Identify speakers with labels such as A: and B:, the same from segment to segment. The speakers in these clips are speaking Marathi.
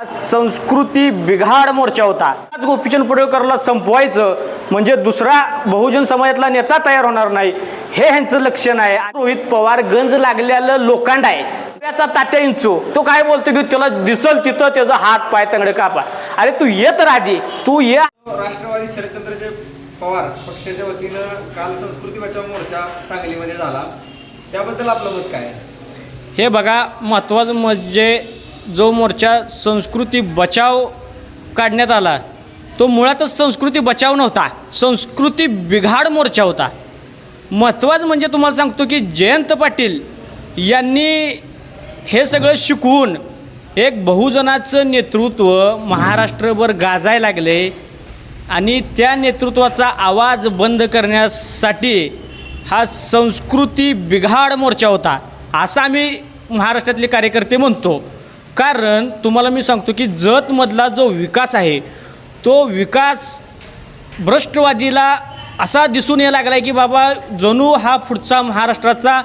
A: संस्कृती बिघाड मोर्चा होता. आज गोपीचंद पडळकरला संपवायचं म्हणजे दुसरा बहुजन समाजातला नेता तयार होणार नाही हे ह्यांचं लक्षण आहे. रोहित पवार गंज लागलेलं लोखंड आहे. त्याचा तात्या इंचू तो काय बोलतो की त्याला दिसल तिथं त्याचा हात पाय तंगडे कापा. अरे तू ये तर आधी तू ये.
B: राष्ट्रवादी शरदचंद्रचे पवार पक्षाच्या वतीनं काल संस्कृती बचाव मोर्चा सांगलीमध्ये झाला. त्याबद्दल आपलं मत काय?
C: हे बघा महत्त्वाचं म्हणजे जो मोर्चा संस्कृती बचाव काढण्यात आला तो मुळातच संस्कृती बचाव नव्हता संस्कृती बिघाड मोर्चा होता. महत्त्वाचं म्हणजे तुम्हाला सांगतो की जयंत पाटील यांनी हे सगळं शिकवून एक बहुजनाचं नेतृत्व महाराष्ट्रभर गाजायला लागले आणि त्या नेतृत्वाचा आवाज बंद करण्यासाठी हा संस्कृती बिघाड मोर्चा होता असा आम्ही महाराष्ट्रातले कार्यकर्ते म्हणतो. कारण तुम्हाला मी सांगतो की जतमधला जो विकास आहे तो विकास भ्रष्टवादीला असा दिसून यायला लागला आहे की बाबा जणू हा पुढचा महाराष्ट्राचा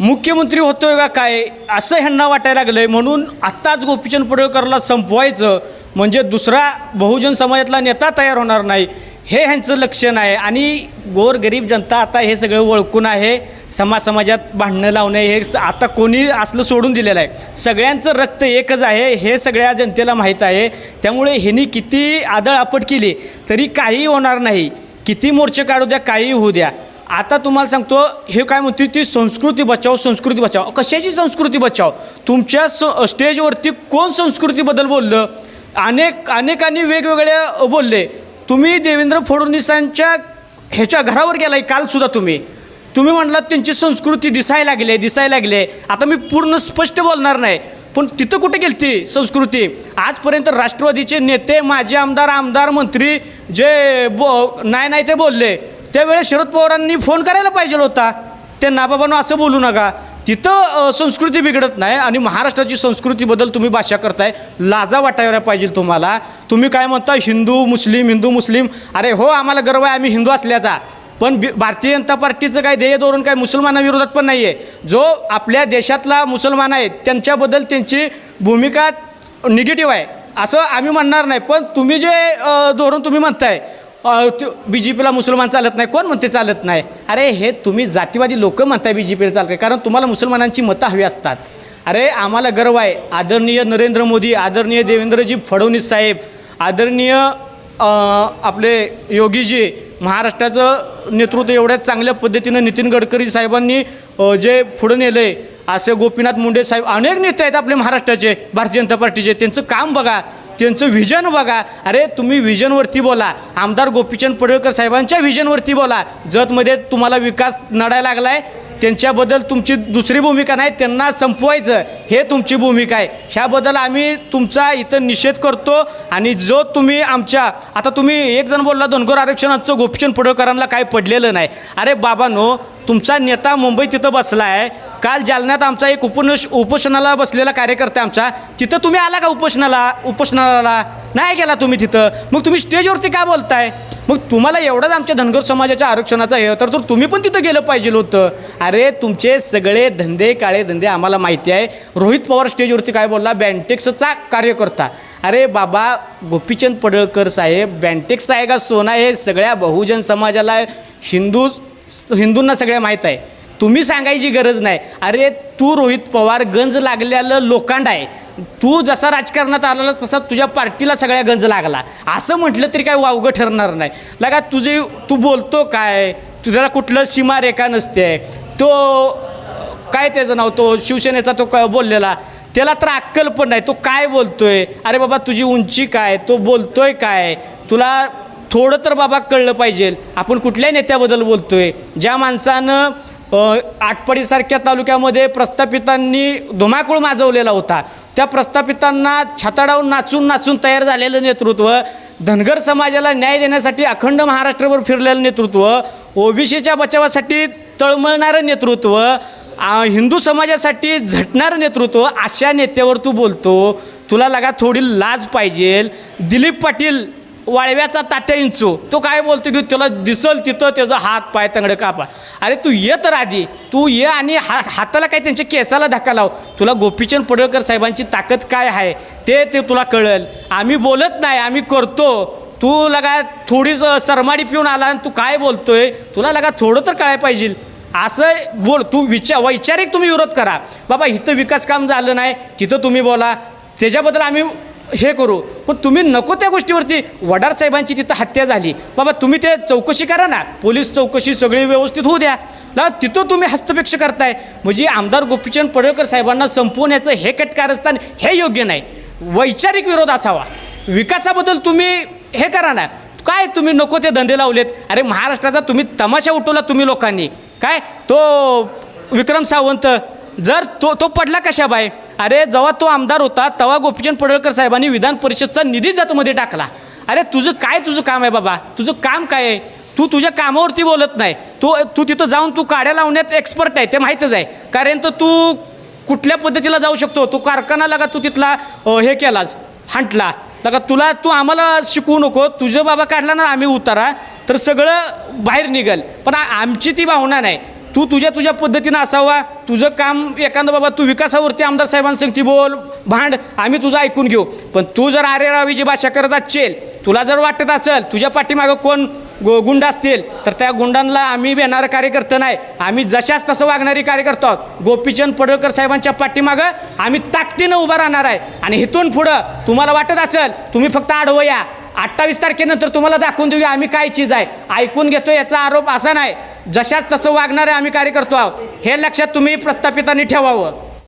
C: मुख्यमंत्री होतोय का काय असं ह्यांना वाटायला लागलं आहे म्हणून आत्ताच गोपीचंद पडळकरला संपवायचं म्हणजे दुसरा बहुजन समाजातला नेता तयार होणार नाही. हे ह्यांचं लक्षण आहे. आणि गोरगरीब जनता आता हे सगळं ओळखून आहे. समाज समाजात भांडणं लावणे हे आता कोणी असलं सोडून दिलेलं आहे. सगळ्यांचं रक्त एकच आहे हे सगळ्या जनतेला माहीत आहे. त्यामुळे ह्यांनी किती आदळ आपट केली तरी काही होणार नाही. किती मोर्चे काढू द्या काही होऊ द्या. आता तुम्हाला सांगतो हे काय म्हणते ती संस्कृती बचाव संस्कृती बचाव कशाची संस्कृती बचाव तुमच्या स स्टेजवरती कोण संस्कृतीबद्दल बोललं? अनेक अनेकांनी वेगवेगळ्या बोलले. तुम्ही देवेंद्र फडणवीसांच्या ह्याच्या घरावर गेलाय कालसुद्धा तुम्ही. तुम्ही म्हटलात त्यांची संस्कृती दिसायला लागली दिसायला लागली आता मी पूर्ण स्पष्ट बोलणार नाही पण तिथं कुठे गेली ती संस्कृती? आजपर्यंत राष्ट्रवादीचे नेते माजी आमदार आमदार मंत्री जे बो नाही नाही ते बोलले. त्यावेळेस शरद पवारांनी फोन करायला पाहिजे होता. ते नाबाबांना असं बोलू नका. तिथं संस्कृती बिघडत नाही आणि महाराष्ट्राची संस्कृतीबद्दल तुम्ही भाषा करताय लाजा वाटायला पाहिजे तुम्हाला. तुम्ही काय म्हणता हिंदू मुस्लिम हिंदू मुस्लिम? अरे हो आम्हाला गर्व आहे आम्ही हिंदू असल्याचा. पण भारतीय जनता पार्टीचं काय ध्येय धोरण काय मुसलमानाविरोधात पण नाही आहे जो आपल्या देशातला मुसलमान आहे त्यांच्याबद्दल त्यांची भूमिका निगेटिव्ह आहे. असं आम्ही म्हणणार नाही पण तुम्ही जे धोरण तुम्ही म्हणताय बी जे पीला मुसलमान चालत नाही. कोण म्हणते चालत नाही? अरे हे तुम्ही जातीवादी लोक म्हणताय बी जे पीला चालत नाही. कारण तुम्हाला मुसलमानांची मतं हवी असतात. अरे आम्हाला गर्व आहे. आदरणीय नरेंद्र मोदी आदरणीय देवेंद्रजी फडणवीस साहेब आदरणीय आपले योगीजी महाराष्ट्राचं नेतृत्व एवढ्या चांगल्या पद्धतीनं नितीन गडकरी साहेबांनी जे पुढं नेलं आहे असे गोपीनाथ मुंडे साहेब अनेक नेते आहेत आपले महाराष्ट्राचे भारतीय जनता पार्टीचे. त्यांचं काम बघा. त्यांचं व्हिजन बघा. अरे तुम्ही व्हिजनवरती बोला. आमदार गोपीचंद पडळकर साहेबांच्या व्हिजनवरती बोला. जतमध्ये तुम्हाला विकास नडायला लागला आहे त्यांच्याबद्दल तुमची दुसरी भूमिका नाही त्यांना संपवायचं. हे तुमची भूमिका आहे. ह्याबद्दल आम्ही तुमचा इथं निषेध करतो आणि जो तुम्ही आमच्या आता तुम्ही एक जण बोलला धनगर आरक्षणाचं गोपीचंद पडळकरांना काय पडलेलं नाही. अरे बाबांनो तुमचा नेता मुंबईत तिथं बसला आहे काल जालन्यात आमचा एक उपनश उपोषणाला बसलेला कार्यकर्ता आमचा. तिथं तुम्ही आला का उपोषणाला? उपोषणाला नाही गेला तुम्ही तिथं. मग तुम्ही स्टेजवरती काय बोलताय? मग तुम्हाला एवढाच आमच्या धनगर समाजाच्या आरक्षणाचा हे तर तर तुम्ही पण तिथं गेलं पाहिजे होतं. अरे तुमचे सगळे धंदे काळे धंदे आम्हाला माहिती आहे. रोहित पवार स्टेजवरती काय बोलला? बँटेक्सचा कार्यकर्ता. अरे बाबा गोपीचंद पडळकर साहेब बँटेक्स आहे का सोना हे सगळ्या बहुजन समाजाला हिंदू हिंदूंना सगळ्या माहीत आहे. तुम्ही सांगायची गरज नाही. अरे तू रोहित पवार गंज लागलेलं लोखंड आहे. तू जसा राजकारणात आलेला तसा तुझ्या पार्टीला सगळ्या गंज लागला. असं म्हटलं तरी काय वावगं ठरणार नाही. लगा तुझे तू बोलतो काय? तुझ्याला कुठलं सीमारेखा नसते. तो काय त्याचं नाव? तो शिवसेनेचा तो क- बोललेला. त्याला तर अक्कल पण नाही. तो काय बोलतोय? अरे बाबा तुझी उंची काय? तो बोलतोय काय? तुला थोडं तर बाबा कळलं पाहिजे. आपण कुठल्या नेत्याबद्दल बोलतोय? ज्या माणसानं आटपाडीसारख्या तालुक्यामध्ये प्रस्थापितांनी धुमाकूळ माजवलेला होता. त्या प्रस्थापितांना छाताडावून नाचून नाचून तयार झालेलं नेतृत्व धनगर समाजाला न्याय देण्यासाठी अखंड महाराष्ट्रभर फिरलेलं नेतृत्व ओबीसीच्या बचावासाठी तळमळणारं नेतृत्व हिंदू समाजासाठी झटणारं नेतृत्व अशा नेत्यावर तू बोलतो. तुला लगा थोडी लाज पाहिजे. दिलीप पाटील वाळव्याचा तात्या इंचू. तो काय बोलतो की तुला दिसल तिथं त्याचा हात पाय तंगडं कापा. अरे तू ये तर आधी. तू ये आणि हा हाताला काय त्यांच्या केसाला धक्का लाव. तुला गोपीचंद पडळकर साहेबांची ताकद काय आहे? ते ते तुला कळेल. आम्ही बोलत नाही आम्ही करतो. तू लगा थोडीच सरमाडी पिऊन आला आणि तू काय बोलतोय? तुला लगा थोडं तर काय पाहिजे. असं बोल तू विचार वैचारिक तुम्ही विरोध करा. बाबा इथं विकास काम झालं नाही तिथं तुम्ही बोला. त्याच्याबद्दल आम्ही हे करू. पण तुम्ही नको त्या गोष्टीवरती. वडार साहेबांची तिथं हत्या झाली. बाबा तुम्ही ते चौकशी करा ना. पोलीस चौकशी सगळी व्यवस्थित होऊ द्या. ना तिथं तुम्ही हस्तपेक्ष करताय. म्हणजे आमदार गोपीचंद पडळकर साहेबांना संपवण्याचं हे कटकारस्थान हे योग्य नाही. वैचारिक विरोध असावा. विकासाबद्दल तुम्ही हे करा ना. काय तुम्ही नको ते धंदे लावलेत? अरे महाराष्ट्राचा तुम्ही तमाशा उठवला तुम्ही लोकांनी. काय? तो विक्रम सावंत. जर तो तो पडला कशा बाय अरे जेव्हा तो आमदार होता तेव्हा गोपीचंद पडळकर साहेबांनी विधान परिषदचा निधी जातमध्ये टाकला. अरे तुझं काय तुझं काम आहे बाबा? तुझं काम काय आहे? तू तुझ्या कामावरती बोलत नाही. तू तू तिथं जाऊन तू काड्या लावण्यात एक्सपर्ट आहे ते माहीतच आहे. कारण तर तू कुठल्या पद्धतीला जाऊ शकतो? तू कारखाना लागा तू तिथला हे केलास हंटला. लगा तुला तू आम्हाला शिकवू नको. तुझं बाबा काढला ना आम्ही उतारा तर सगळं बाहेर निघल. पण आमची ती भावना नाही. तू तुझ्या तुझ्या पद्धतीनं असावा. तुझं काम एखादं बाबा तू विकासावरती आमदार साहेबांसंगती बोल भांड आम्ही तुझं ऐकून घेऊ. पण तू जर आरे रावीची भाषा करत असेल तुला जर वाटत असेल तुझ्या पाठीमागं कोण गो गुंड असतील तर त्या गुंडांना आम्ही येणारं कार्यकर्ते नाही. आम्ही जशाच तसं वागणारी कार्यकर्ता आहोत. गोपीचंद पडळकर साहेबांच्या पाठीमागं आम्ही ताकदीनं उभं राहणार आहे. आणि इथून पुढं तुम्हाला वाटत असेल तुम्ही फक्त आडवं या. अठ्ठावीस तारखेनंतर तुम्हाला दाखवून देऊया आम्ही काय चीज आहे. ऐकून घेतो याचा आरोप असा नाही. जशाच तसं वागणारे आम्ही कार्य करतो आहोत. हे लक्षात तुम्ही प्रस्थापितांनी ठेवावं.